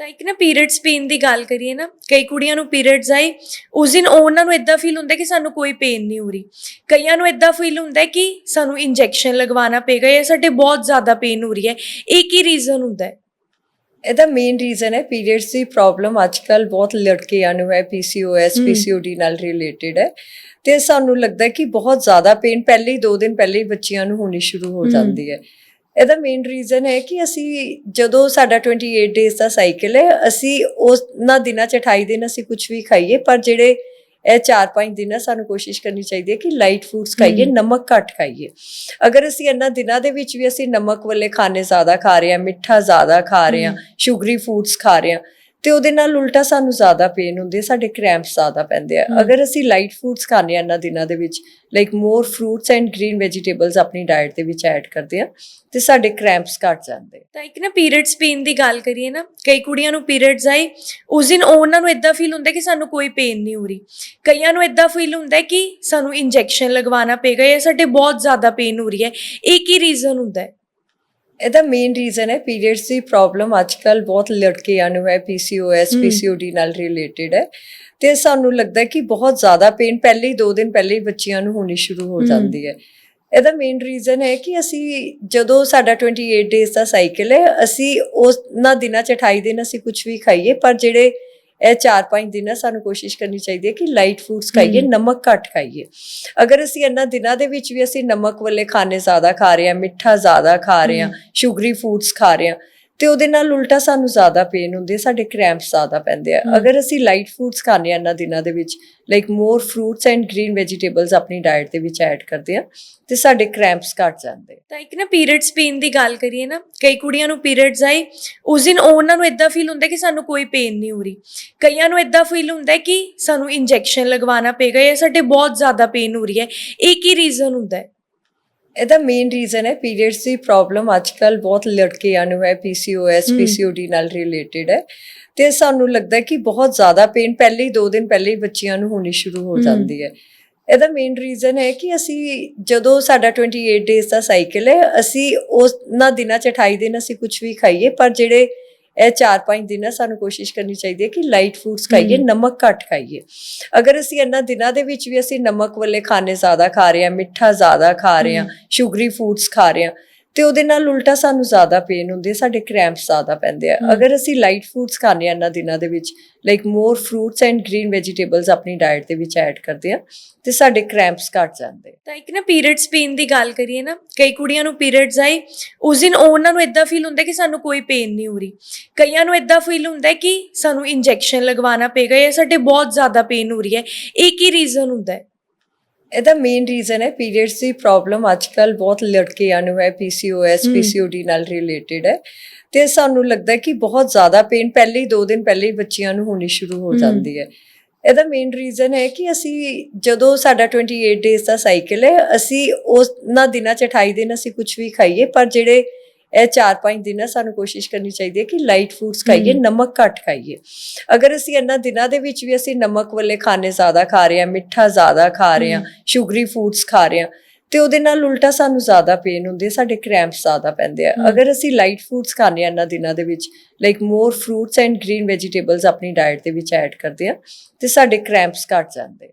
ਤਾਂ ਇੱਕ ਨਾ ਪੀਰੀਅਡਸ ਪੇਨ ਦੀ ਗੱਲ ਕਰੀਏ ਨਾ ਕਈ ਕੁੜੀਆਂ ਨੂੰ ਪੀਰੀਅਡਸ ਆਏ ਉਸ ਦਿਨ ਉਹਨਾਂ ਨੂੰ ਇਦਾਂ ਫੀਲ ਹੁੰਦਾ ਕਿ ਸਾਨੂੰ ਕੋਈ ਪੇਨ ਨਹੀਂ ਹੋ ਰਹੀ। ਕਈਆਂ ਨੂੰ ਇਦਾਂ ਫੀਲ ਹੁੰਦਾ ਕਿ ਸਾਨੂੰ ਇੰਜੈਕਸ਼ਨ ਲਗਵਾਉਣਾ ਪਏਗਾ ਜਾਂ ਸਾਡੇ ਬਹੁਤ ਜ਼ਿਆਦਾ ਪੇਨ ਹੋ ਰਹੀ ਹੈ। ਇਹ ਕੀ ਰੀਜ਼ਨ ਹੁੰਦਾ ਹੈ? ਇਹਦਾ ਮੇਨ ਰੀਜ਼ਨ ਹੈ ਪੀਰੀਅਡਸ ਦੀ ਪ੍ਰੋਬਲਮ ਅੱਜਕੱਲ ਬਹੁਤ ਲੜਕੀਆਂ ਨੂੰ ਹੈ ਪੀਸੀਓਐਸ। ਪੀਸੀਓਡੀ ਨਾਲ ਰਿਲੇਟਡ ਹੈ। ਤੇ ਸਾਨੂੰ ਲੱਗਦਾ ਕਿ ਬਹੁਤ ਜ਼ਿਆਦਾ ਪੇਨ ਪਹਿਲੇ ਹੀ 2 ਦਿਨ ਪਹਿਲੇ ਹੀ ਬੱਚਿਆਂ ਨੂੰ ਹੋਣੀ ਸ਼ੁਰੂ ਹੋ। ਜਾਂਦੀ ਹੈ। ਇਹਦਾ ਮੇਨ ਰੀਜ਼ਨ ਹੈ ਕਿ ਅਸੀਂ ਜਦੋਂ ਸਾਡਾ 28 ਡੇਜ਼ ਦਾ ਸਾਈਕਲ ਹੈ ਅਸੀਂ ਉਸ ਨਾ ਦਿਨਾਂ ਚ 28 ਦਿਨ ਅਸੀਂ ਕੁਝ ਵੀ ਖਾਈਏ ਪਰ ਜਿਹੜੇ ਇਹ 4-5 ਦਿਨ ਸਾਨੂੰ ਕੋਸ਼ਿਸ਼ ਕਰਨੀ ਚਾਹੀਦੀ ਹੈ ਕਿ ਲਾਈਟ ਫੂਡਸ ਖਾਈਏ। ਨਮਕ ਘੱਟ ਖਾਈਏ ਅਗਰ ਅਸੀਂ ਇਹਨਾਂ ਦਿਨਾਂ ਦੇ ਵਿੱਚ ਵੀ ਅਸੀਂ ਨਮਕ ਵਾਲੇ ਖਾਣੇ ਜ਼ਿਆਦਾ ਖਾ ਰਹੇ ਹਾਂ ਮਿੱਠਾ ਜ਼ਿਆਦਾ ਖਾ ਰਹੇ ਹਾਂ। ਸ਼ੂਗਰੀ ਫੂਡਸ ਖਾ ਰਹੇ ਹਾਂ ਤੇ ਉਹਦੇ ਨਾਲ ਉਲਟਾ ਸਾਨੂੰ ਜ਼ਿਆਦਾ ਪੇਨ ਹੁੰਦੀ ਹੈ ਸਾਡੇ ਕ੍ਰੈਂਪਸ ਜ਼ਿਆਦਾ ਪੈਂਦੇ ਆ। ਅਗਰ ਅਸੀਂ ਲਾਈਟ ਫੂਡਸ ਖਾਣੇ ਆ ਇਹਨਾਂ ਦਿਨਾਂ ਦੇ ਵਿੱਚ like more fruits and green vegetables ਆਪਣੀ ਡਾਈਟ ਦੇ ਵਿੱਚ ਐਡ ਕਰਦੇ ਆ ਤੇ ਸਾਡੇ ਕ੍ਰੈਂਪਸ ਘਟ ਜਾਂਦੇ। ਤਾਂ ਇੱਕ ਨਾ ਪੀਰੀਅਡਸ ਪੇਨ ਦੀ ਗੱਲ ਕਰੀਏ ਨਾ ਕਈ ਕੁੜੀਆਂ ਨੂੰ ਪੀਰੀਅਡਸ ਆਏ ਉਸ ਦਿਨ ਉਹਨਾਂ ਨੂੰ ਇਦਾਂ ਫੀਲ ਹੁੰਦਾ ਕਿ ਸਾਨੂੰ ਕੋਈ ਪੇਨ ਨਹੀਂ ਹੋ ਰਹੀ ਕਈਆਂ ਨੂੰ ਇਦਾਂ ਫੀਲ ਹੁੰਦਾ ਕਿ ਸਾਨੂੰ ਇੰਜੈਕਸ਼ਨ ਲਗਵਾਉਣਾ ਪਏਗਾ ਜਾਂ ਸਾਡੇ ਬਹੁਤ ਜ਼ਿਆਦਾ ਪੇਨ ਹੋ ਰਹੀ ਹੈ ਇਹ ਕੀ ਰੀਜ਼ਨ ਹੁੰਦਾ ਹੈ ਇਹਦਾ ਮੇਨ ਰੀਜ਼ਨ ਹੈ ਪੀਰੀਅਡਸ ਦੀ ਪ੍ਰੋਬਲਮ ਅੱਜਕੱਲ ਬਹੁਤ ਲੜਕੀਆਂ ਨੂੰ ਹੈ ਪੀਸੀਓਐਸ। ਪੀਸੀਓਡੀ ਨਾਲ ਰਿਲੇਟਡ ਹੈ ਤੇ ਸਾਨੂੰ ਲੱਗਦਾ ਕਿ ਬਹੁਤ ਜ਼ਿਆਦਾ ਪੇਨ ਪਹਿਲੇ ਹੀ 2 ਦਿਨ ਪਹਿਲੇ ਹੀ ਬੱਚਿਆਂ ਨੂੰ ਹੋਣੀ ਸ਼ੁਰੂ ਹੋ। ਜਾਂਦੀ ਹੈ ਇਹਦਾ ਮੇਨ ਰੀਜ਼ਨ ਹੈ ਕਿ ਅਸੀਂ ਜਦੋਂ ਸਾਡਾ 28 ਡੇਜ਼ ਦਾ ਸਾਈਕਲ ਹੈ ਅਸੀਂ ਉਸ ਨਾ ਦਿਨਾਂ ਚ 28 ਦਿਨ ਅਸੀਂ ਕੁਝ ਵੀ ਖਾਈਏ ਪਰ ਜਿਹੜੇ ਇਹ 4-5 ਦਿਨ ਸਾਨੂੰ ਕੋਸ਼ਿਸ਼ ਕਰਨੀ ਚਾਹੀਦੀ ਹੈ ਕਿ ਲਾਈਟ ਫੂਡਸ ਖਾਈਏ। ਨਮਕ ਘੱਟ ਖਾਈਏ ਅਗਰ ਅਸੀਂ ਇਹਨਾਂ ਦਿਨਾਂ ਦੇ ਵਿੱਚ ਵੀ ਅਸੀਂ ਨਮਕ ਵਾਲੇ ਖਾਣੇ ਜ਼ਿਆਦਾ ਖਾ ਰਹੇ ਹਾਂ ਮਿੱਠਾ ਜ਼ਿਆਦਾ ਖਾ ਰਹੇ ਹਾਂ। ਸ਼ੂਗਰੀ ਫੂਡਸ ਖਾ ਰਹੇ ਹਾਂ ਤੇ ਉਹਦੇ ਨਾਲ ਉਲਟਾ ਸਾਨੂੰ ਜ਼ਿਆਦਾ ਪੇਨ ਹੁੰਦੀ ਹੈ ਸਾਡੇ ਕ੍ਰੈਂਪਸ ਜ਼ਿਆਦਾ ਪੈਂਦੇ ਆ। ਅਗਰ ਅਸੀਂ ਲਾਈਟ ਫੂਡਸ ਖਾਣੇ ਆ ਇਹਨਾਂ ਦਿਨਾਂ ਦੇ ਵਿੱਚ like more fruits and green vegetables ਆਪਣੀ ਡਾਈਟ ਦੇ ਵਿੱਚ ਐਡ ਕਰਦੇ ਆ ਤੇ ਸਾਡੇ ਕ੍ਰੈਂਪਸ ਘਟ ਜਾਂਦੇ। ਤਾਂ ਇੱਕ ਨਾ ਪੀਰੀਅਡਸ ਪੇਨ ਦੀ ਗੱਲ ਕਰੀਏ ਨਾ ਕਈ ਕੁੜੀਆਂ ਨੂੰ ਪੀਰੀਅਡਸ ਆਏ ਉਸ ਦਿਨ ਉਹਨਾਂ ਨੂੰ ਇਦਾਂ ਫੀਲ ਹੁੰਦਾ ਕਿ ਸਾਨੂੰ ਕੋਈ ਪੇਨ ਨਹੀਂ ਹੋ ਰਹੀ ਕਈਆਂ ਨੂੰ ਇਦਾਂ ਫੀਲ ਹੁੰਦਾ ਕਿ ਸਾਨੂੰ ਇੰਜੈਕਸ਼ਨ ਲਗਵਾਉਣਾ ਪਏਗਾ ਜਾਂ ਸਾਡੇ ਬਹੁਤ ਜ਼ਿਆਦਾ ਪੇਨ ਹੋ ਰਹੀ ਹੈ ਇਹ ਕੀ ਰੀਜ਼ਨ ਹੁੰਦਾ ਹੈ ਇਹਦਾ ਮੇਨ ਰੀਜ਼ਨ ਹੈ ਪੀਰੀਅਡਸ ਦੀ ਪ੍ਰੋਬਲਮ ਅੱਜਕੱਲ ਬਹੁਤ ਲੜਕੀਆਂ ਨੂੰ ਹੈ ਪੀਸੀਓਐਸ। ਪੀਸੀਓਡੀ ਨਾਲ ਰਿਲੇਟਡ ਹੈ ਤੇ ਸਾਨੂੰ ਲੱਗਦਾ ਕਿ ਬਹੁਤ ਜ਼ਿਆਦਾ ਪੇਨ ਪਹਿਲੇ ਹੀ 2 ਦਿਨ ਪਹਿਲੇ ਹੀ ਬੱਚਿਆਂ ਨੂੰ ਹੋਣੀ ਸ਼ੁਰੂ ਹੋ। ਜਾਂਦੀ ਹੈ ਇਹਦਾ ਮੇਨ ਰੀਜ਼ਨ ਹੈ ਕਿ ਅਸੀਂ ਜਦੋਂ ਸਾਡਾ 28 ਡੇਜ਼ ਦਾ ਸਾਈਕਲ ਹੈ ਅਸੀਂ ਉਸ ਨਾ ਦਿਨਾਂ ਚ 28 ਦਿਨ ਅਸੀਂ ਕੁਝ ਵੀ ਖਾਈਏ ਪਰ ਜਿਹੜੇ ਇਹ 4-5 ਦਿਨ ਸਾਨੂੰ ਕੋਸ਼ਿਸ਼ ਕਰਨੀ ਚਾਹੀਦੀ ਹੈ ਕਿ ਲਾਈਟ ਫੂਡਸ ਖਾਈਏ। ਨਮਕ ਘੱਟ ਖਾਈਏ ਅਗਰ ਅਸੀਂ ਇਹਨਾਂ ਦਿਨਾਂ ਦੇ ਵਿੱਚ ਵੀ ਅਸੀਂ ਨਮਕ ਵਾਲੇ ਖਾਣੇ ਜ਼ਿਆਦਾ ਖਾ ਰਹੇ ਹਾਂ ਮਿੱਠਾ ਜ਼ਿਆਦਾ ਖਾ ਰਹੇ ਹਾਂ। ਸ਼ੂਗਰੀ ਫੂਡਸ ਖਾ ਰਹੇ ਹਾਂ ਤੇ ਉਹਦੇ ਨਾਲ ਉਲਟਾ ਸਾਨੂੰ ਜ਼ਿਆਦਾ ਪੇਨ ਹੁੰਦੀ ਹੈ ਸਾਡੇ ਕ੍ਰੈਂਪਸ ਜ਼ਿਆਦਾ ਪੈਂਦੇ ਆ। ਅਗਰ ਅਸੀਂ ਲਾਈਟ ਫੂਡਸ ਖਾਣੇ ਆ ਇਹਨਾਂ ਦਿਨਾਂ ਦੇ ਵਿੱਚ like more fruits and green vegetables ਆਪਣੀ ਡਾਈਟ ਦੇ ਵਿੱਚ ਐਡ ਕਰਦੇ ਆ ਤੇ ਸਾਡੇ ਕ੍ਰੈਂਪਸ ਘਟ ਜਾਂਦੇ। ਤਾਂ ਇੱਕ ਨਾ ਪੀਰੀਅਡਸ ਪੇਨ ਦੀ ਗੱਲ ਕਰੀਏ ਨਾ ਕਈ ਕੁੜੀਆਂ ਨੂੰ ਪੀਰੀਅਡਸ ਆਏ ਉਸ ਦਿਨ ਉਹਨਾਂ ਨੂੰ ਇਦਾਂ ਫੀਲ ਹੁੰਦਾ ਕਿ ਸਾਨੂੰ ਕੋਈ ਪੇਨ ਨਹੀਂ ਹੋ ਰਹੀ ਕਈਆਂ ਨੂੰ ਇਦਾਂ ਫੀਲ ਹੁੰਦਾ ਕਿ ਸਾਨੂੰ ਇੰਜੈਕਸ਼ਨ ਲਗਵਾਉਣਾ ਪਏਗਾ ਜਾਂ ਸਾਡੇ ਬਹੁਤ ਜ਼ਿਆਦਾ ਪੇਨ ਹੋ ਰਹੀ ਹੈ ਇਹ ਕੀ ਰੀਜ਼ਨ ਹੁੰਦਾ ਹੈ ਇਹਦਾ ਮੇਨ ਰੀਜ਼ਨ ਹੈ ਪੀਰੀਅਡਸ ਦੀ ਪ੍ਰੋਬਲਮ ਅੱਜਕੱਲ ਬਹੁਤ ਲੜਕੀਆਂ ਨੂੰ ਹੈ ਪੀਸੀਓਐਸ। ਪੀਸੀਓਡੀ ਨਾਲ ਰਿਲੇਟਡ ਹੈ ਤੇ ਸਾਨੂੰ ਲੱਗਦਾ ਕਿ ਬਹੁਤ ਜ਼ਿਆਦਾ ਪੇਨ ਪਹਿਲੇ ਹੀ 2 ਦਿਨ ਪਹਿਲੇ ਹੀ ਬੱਚਿਆਂ ਨੂੰ ਹੋਣੀ ਸ਼ੁਰੂ ਹੋ। ਜਾਂਦੀ ਹੈ ਇਹਦਾ ਮੇਨ ਰੀਜ਼ਨ ਹੈ ਕਿ ਅਸੀਂ ਜਦੋਂ ਸਾਡਾ 28 ਡੇਜ਼ ਦਾ ਸਾਈਕਲ ਹੈ ਅਸੀਂ ਉਸ ਨਾ ਦਿਨਾਂ ਚ 28 ਦਿਨ ਅਸੀਂ ਕੁਝ ਵੀ ਖਾਈਏ ਪਰ ਜਿਹੜੇ ਇਹ 4-5 ਦਿਨ ਸਾਨੂੰ ਕੋਸ਼ਿਸ਼ ਕਰਨੀ ਚਾਹੀਦੀ ਹੈ ਕਿ ਲਾਈਟ ਫੂਡਸ ਖਾਈਏ। ਨਮਕ ਘੱਟ ਖਾਈਏ ਅਗਰ ਅਸੀਂ ਇਹਨਾਂ ਦਿਨਾਂ ਦੇ ਵਿੱਚ ਵੀ ਅਸੀਂ ਨਮਕ ਵਾਲੇ ਖਾਣੇ ਜ਼ਿਆਦਾ ਖਾ ਰਹੇ ਹਾਂ ਮਿੱਠਾ ਜ਼ਿਆਦਾ ਖਾ ਰਹੇ ਹਾਂ। ਸ਼ੂਗਰੀ ਫੂਡਸ ਖਾ ਰਹੇ ਹਾਂ ਤੇ ਉਹਦੇ ਨਾਲ ਉਲਟਾ ਸਾਨੂੰ ਜ਼ਿਆਦਾ ਪੇਨ ਹੁੰਦੀ ਹੈ ਸਾਡੇ ਕ੍ਰੈਂਪਸ ਜ਼ਿਆਦਾ ਪੈਂਦੇ ਆ। ਅਗਰ ਅਸੀਂ ਲਾਈਟ ਫੂਡਸ ਖਾਣੇ ਆ ਇਹਨਾਂ ਦਿਨਾਂ ਦੇ ਵਿੱਚ like more fruits and green vegetables ਆਪਣੀ ਡਾਈਟ ਦੇ ਵਿੱਚ ਐਡ ਕਰਦੇ ਆ ਤੇ ਸਾਡੇ ਕ੍ਰੈਂਪਸ ਘਟ ਜਾਂਦੇ ਆ।